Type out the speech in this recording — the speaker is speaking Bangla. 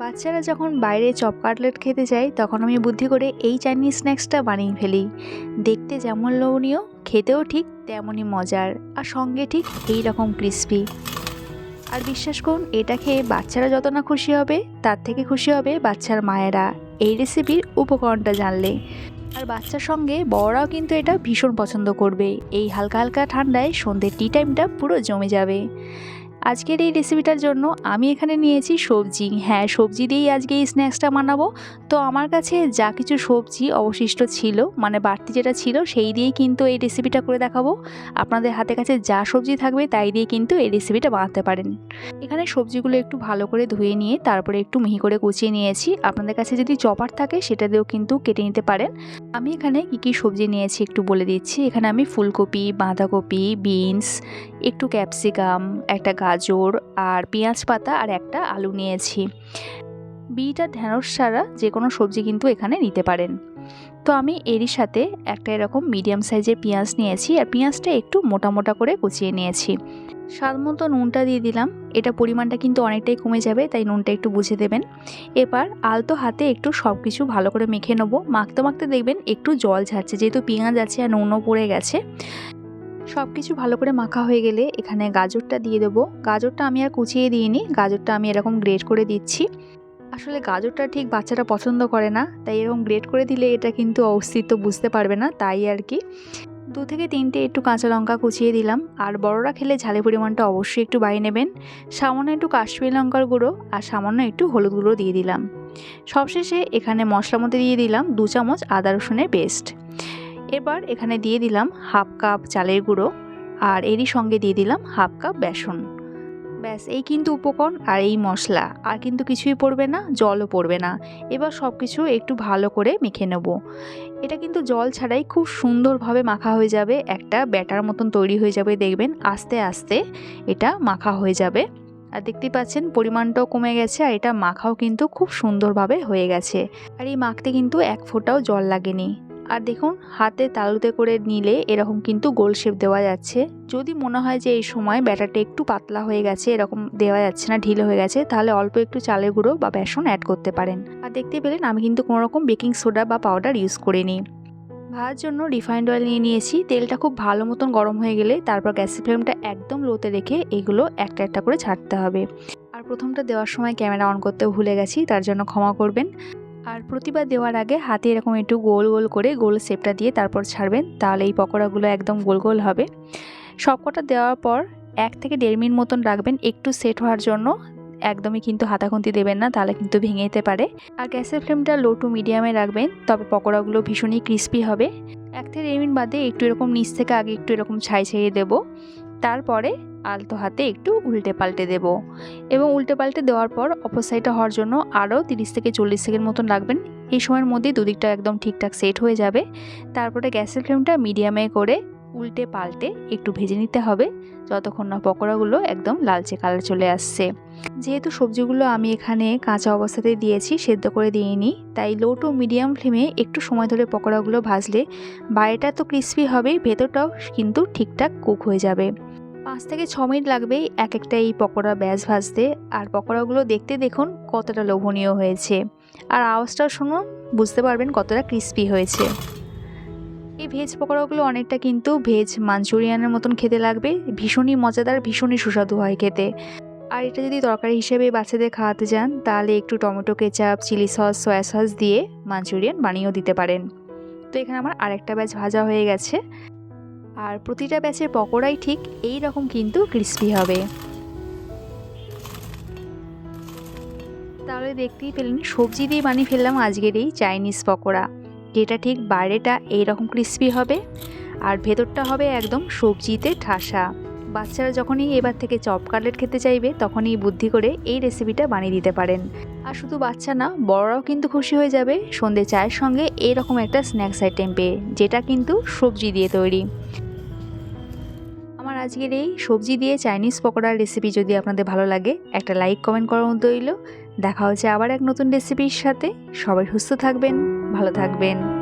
বাচ্চারা যখন বাইরে চপ কাটলেট খেতে যায়, তখন আমি বুদ্ধি করে এই চাইনিজ স্ন্যাক্সটা বানিয়ে ফেলি। দেখতে যেমন লোভনীয়, খেতেও ঠিক তেমনই মজার, আর সঙ্গে ঠিক এই রকম ক্রিস্পি আর বিশ্বাস করুন, এটা খেয়ে বাচ্চারা যত না খুশি হবে, তার থেকে খুশি হবে বাচ্চার মায়েরা। এই রেসিপির উপকরণটা জানলে। আর বাচ্চার সঙ্গে বড়রাও কিন্তু এটা ভীষণ পছন্দ করবে। এই হালকা হালকা ঠান্ডায় সন্ধ্যের টি টাইমটা পুরো জমে যাবে। আজকের এই রেসিপিটার জন্য আমি এখানে নিয়েছি সবজি। হ্যাঁ সবজি দিয়েই আজকে এই স্ন্যাক্সটা বানাবো। তো আমার কাছে যা কিছু সবজি অবশিষ্ট ছিল মানে বাড়তি যেটা ছিল, সেই দিয়েই কিন্তু এই রেসিপিটা করে দেখাবো। আপনাদের হাতে কাছে যা সবজি থাকবে, তাই দিয়ে কিন্তু এই রেসিপিটা বানাতে পারেন। এখানে সবজিগুলো একটু ভালো করে ধুয়ে নিয়ে, তারপরে একটু মিহি করে কুচিয়ে নিয়েছি। আপনাদের কাছে যদি চপার থাকে, সেটা দিয়েও কিন্তু কেটে নিতে পারেন। আমি এখানে কী কী সবজি নিয়েছি একটু বলে দিচ্ছি। এখানে আমি ফুলকপি, বাঁধাকপি, বিনস একটু ক্যাপসিকাম, একটা গাজর আর পেঁয়াজ পাতা আর একটা আলু নিয়েছি। বিট ঢ্যাঁড়স ছাড়া যে কোনো সবজি কিন্তু এখানে নিতে পারেন। তো আমি এরই সাথে একটা এরকম মিডিয়াম সাইজের পেঁয়াজ নিয়েছি আর পেঁয়াজটা একটু মোটা মোটা করে কুচিয়ে নিয়েছি। স্বাদ মতো নুনটা দিয়ে দিলাম। এটা পরিমাণটা কিন্তু অনেকটাই কমে যাবে, তাই নুনটা একটু বুঝে দেবেন। এবার আলতো হাতে একটু সব কিছু ভালো করে মেখে নেব। মাখতে মাখতে দেখবেন একটু জল ঝাড়ছে, যেহেতু পেঁয়াজ আছে আর নুনও পড়ে গেছে। সব কিছু ভালো করে মাখা হয়ে গেলে এখানে গাজরটা দিয়ে দেবো। গাজরটা আমি আর কুচিয়ে দিইনি, গাজরটা আমি এরকম গ্রেট করে দিচ্ছি। আসলে গাজরটা ঠিক বাচ্চারা পছন্দ করে না, তাই এরকম গ্রেট করে দিলে এটা কিন্তু অস্তিত্ব বুঝতে পারবে না, তাই আর কি। দু থেকে তিনটে একটু কাঁচা লঙ্কা কুচিয়ে দিলাম, আর বড়রা খেলে ঝালের পরিমাণটা অবশ্যই একটু বাড়িয়ে নেবেন। সামান্য একটু কাশ্মীরি লঙ্কার গুঁড়ো, আর সামান্য একটু হলুদ গুঁড়ো দিয়ে দিলাম। সবশেষে এখানে মশলার মধ্যে দিয়ে দিলাম দু চামচ আদা রসুনের পেস্ট। এবার এখানে দিয়ে দিলাম হাফ কাপ চালের গুঁড়ো আর এরই সঙ্গে দিয়ে দিলাম হাফ কাপ বেসন। ব্যাস, এই কিন্তু উপকরণ আর এই মশলা। আর কিন্তু কিছুই পড়বে না, জলও পড়বে না। এবার সব কিছু একটু ভালো করে মেখে নেব। এটা কিন্তু জল ছাড়াই খুব সুন্দরভাবে মাখা হয়ে যাবে। একটা ব্যাটার মতন তৈরি হয়ে যাবে, দেখবেন আস্তে আস্তে এটা মাখা হয়ে যাবে। আর দেখতেই পাচ্ছেন পরিমাণটাও কমে গেছে আর এটা মাখাও কিন্তু খুব সুন্দরভাবে হয়ে গেছে। আর এই মাখতে কিন্তু এক ফোঁটাও জল লাগেনি। আর দেখুন, হাতে তালুতে করে নিলে এরকম কিন্তু গোল শেপ দেওয়া যাচ্ছে। যদি মনে হয় যে এই সময় ব্যাটারটা একটু পাতলা হয়ে গেছে, এরকম দেওয়া যাচ্ছে না, ঢিলে হয়ে গেছে, তাহলে অল্প একটু চালের গুঁড়ো বা বেসন অ্যাড করতে পারেন। আর দেখতে পেলেন, আমি কিন্তু কোনো রকম বেকিং সোডা বা পাউডার ইউজ করিনি। ভাজার জন্য রিফাইন্ড অয়েল নিয়ে নিয়েছি, তেলটা খুব ভালো মতন গরম হয়ে গেলে তারপর গ্যাসের ফ্লেমটা একদম লোতে রেখে এগুলো একটা একটা করে ছাড়তে হবে। আর প্রথমটা দেওয়ার সময় ক্যামেরা অন করতে ভুলে গেছি, তার জন্য ক্ষমা করবেন। আর প্রতিবার দেওয়ার আগে হাতে এরকম একটু গোল গোল করে গোল শেপটা দিয়ে তারপর ছাড়বেন, তাহলে এই পকোড়াগুলো একদম গোল গোল হবে। সবকটা দেওয়ার পর এক থেকে দেড় মিনিট মতন রাখবেন, একটু সেট হওয়ার জন্য। একদমই কিন্তু হাতাখুন্তি দেবেন না, তাহলে কিন্তু ভেঙে যেতে পারে। আর গ্যাসের ফ্লেমটা লো টু মিডিয়ামে রাখবেন, তবে পকোড়াগুলো ভীষণই ক্রিস্পি হবে। এক থেকে দেড় মিনিট বাদে একটু এরকম নিচ থেকে আগে একটু এরকম ছাই ছাইয়ে দেবো। তারপরে আলতো হাতে একটু উল্টে পাল্টে দেব। এবং উল্টে পাল্টে দেওয়ার পর অপর সাইডটা হওয়ার জন্য আরও তিরিশ থেকে চল্লিশ সেকেন্ড মতন রাখবেন এই সময়ের মধ্যেই দুদিকটা একদম ঠিকঠাক সেট হয়ে যাবে। তারপরে গ্যাসের ফ্লেমটা মিডিয়ামে করে উল্টে পাল্টে একটু ভেজে নিতে হবে। যতক্ষণ না পকোড়াগুলো একদম লালচে কালার চলে আসছে। যেহেতু সবজিগুলো আমি এখানে কাঁচা অবস্থাতে দিয়েছি, সেদ্ধ করে দিইনি, তাই লো টু মিডিয়াম ফ্লেমে একটু সময় ধরে পকোড়াগুলো ভাজলে বাইরেটা তো ক্রিস্পি হবেই, ভেতরটাও কিন্তু ঠিকঠাক কুক হয়ে যাবে। পাঁচ থেকে ছ মিনিট লাগবে এক একটা এই পকোড়া ব্যাস ভাজতে। আর পকোড়াগুলো দেখতে দেখুন কতটা লোভনীয় হয়েছে। আর আওয়াজটা শুনুন, বুঝতে পারবেন কতটা ক্রিস্পি হয়েছে। এই ভেজ পকোড়াগুলো অনেকটা কিন্তু ভেজ মাঞ্চুরিয়ানের মতন খেতে লাগবে। ভীষণই মজাদার, ভীষণই সুস্বাদু হয় খেতে। আর এটা যদি তরকারি হিসেবে বাচ্চাদের খাওয়াতে যান, তাহলে একটু tomato ketchup, chilli sauce soya sauce দিয়ে মাঞ্চুরিয়ান বানিয়েও দিতে পারেন। তো এখানে আমার আরেকটা ব্যাচ ভাজা হয়ে গেছে। আর প্রতিটা ব্যাচের পকোড়াই ঠিক এই রকম কিন্তু ক্রিস্পি হবে। তাহলে দেখতেই পেলেন, সবজি দিয়ে বানিয়ে ফেললাম আজকের এই চাইনিজ পকোড়া। যেটা ঠিক বাইরেটা এই রকম ক্রিস্পি হবে আর ভেতরটা হবে একদম সবজিতে ঠাসা। বাচ্চারা যখনই এবার থেকে চপ কাটলেট খেতে চাইবে, তখনই বুদ্ধি করে এই রেসিপিটা বানিয়ে দিতে পারেন। আর শুধু বাচ্চা না, বড়রাও কিন্তু খুশি হয়ে যাবে সন্ধে চায়ের সঙ্গে এরকম একটা স্ন্যাক্স আইটেম পেয়ে, যেটা কিন্তু সবজি দিয়ে তৈরি। আজকের এই সবজি দিয়ে চাইনিজ পকোড়ার রেসিপি যদি আপনাদের ভালো লাগে, একটা লাইক কমেন্ট করার মতো রইল দেখা হচ্ছে আবার এক নতুন রেসিপির সাথে। সবাই সুস্থ থাকবেন, ভালো থাকবেন।